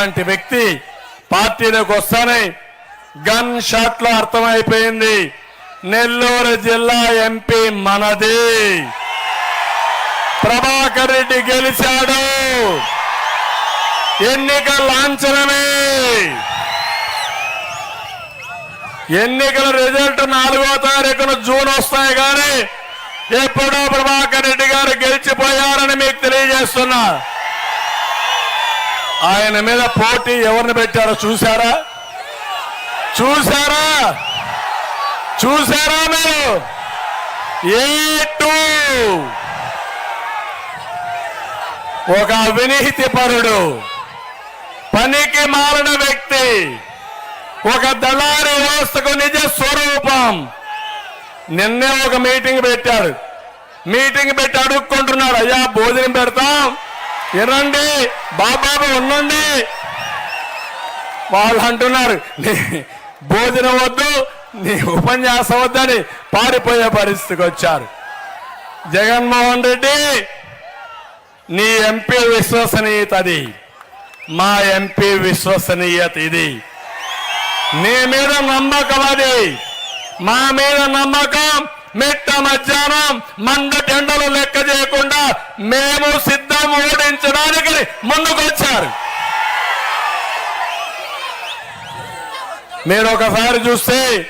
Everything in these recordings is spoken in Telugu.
అలాంటి వ్యక్తి పార్టీలోకి వస్తానే గన్ షాట్లో అర్థమైపోయింది. నెల్లూరు జిల్లా ఎంపీ మనది. ప్రభాకర్ రెడ్డి గెలిచాడు. ఎన్నిక లాంఛనమే. ఎన్నికల రిజల్ట్ నాలుగో తారీఖున జూన్ వస్తాయి కానీ ఎప్పుడో ప్రభాకర్ రెడ్డి గారు గెలిచిపోయారని మీకు తెలియజేస్తున్నా. ఆయన మీద పోటీ ఎవరిని పెట్టారో చూసారా చూసారా చూసారా మీరు? A two? ఒక అవినీతి పరుడు పనికి మారిన వ్యక్తి ఒక దళారి వ్యవస్థకు నిజ స్వరూపం. నిన్నే ఒక మీటింగ్ పెట్టాడు మీటింగ్ పెట్టి అడుక్కుంటున్నాడు. అయ్యా భోజనం పెడతాం. ఎరండి బాబాబు ఉండండి. వాళ్ళు అంటున్నారు నీ భోజనం వద్దు నీ ఉపన్యాసం వద్దని పారిపోయే పరిస్థితికి వచ్చారు. జగన్మోహన్ రెడ్డి నీ ఎంపీ విశ్వసనీయత అది మా ఎంపీ విశ్వసనీయత ఇది. నీ మీద నమ్మకం అది. మా మీద నమ్మకం మిట్ట మధ్యాహ్నం మండ లెక్క చేయకుండా మేము సిద్ధం ఓడించడానికి ముందుకొచ్చారు. మీరు ఒకసారి చూస్తే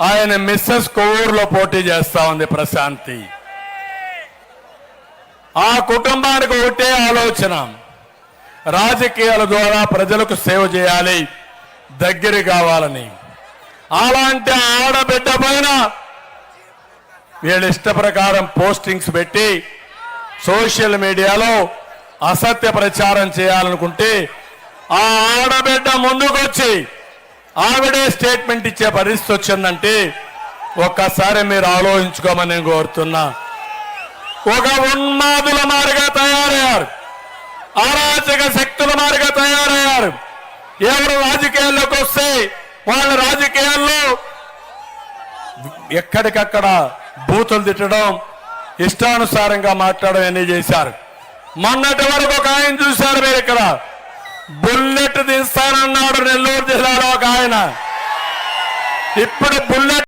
ఆయన మిస్సెస్ కొవ్వూరులో పోటీ చేస్తా ఉంది ప్రశాంతి. ఆ కుటుంబానికి ఒకటే ఆలోచన. రాజకీయాల ద్వారా ప్రజలకు సేవ చేయాలి దగ్గర కావాలని. అలాంటి ఆడబిడ్డ పైన వీళ్ళ ఇష్ట ప్రకారం పోస్టింగ్స్ పెట్టి సోషల్ మీడియాలో అసత్య ప్రచారం చేయాలనుకుంటే ఆ ఆడబిడ్డ ముందుకొచ్చి ఆవిడే స్టేట్మెంట్ ఇచ్చే పరిస్థితి వచ్చిందంటే ఒక్కసారి మీరు ఆలోచించుకోమని నేను కోరుతున్నా. ఒక ఉన్మాదుల మారిగా తయారయ్యారు. అరాచక శక్తుల మారిగా తయారయ్యారు. ఎవరు రాజకీయాల్లోకి వస్తే వాళ్ళ రాజకీయాల్లో ఎక్కడికక్కడ బూతులు తిట్టడం ఇష్టానుసారంగా మాట్లాడడం అన్నీ చేశారు. మొన్నటి వరకు ఒక ఆయన చూశారు మీరు ఇక్కడ. బుల్లెట్ తీస్తానన్నాడు నెల్లూరు జిల్లాలో ఒక ఆయన. ఇప్పుడు బుల్లెట్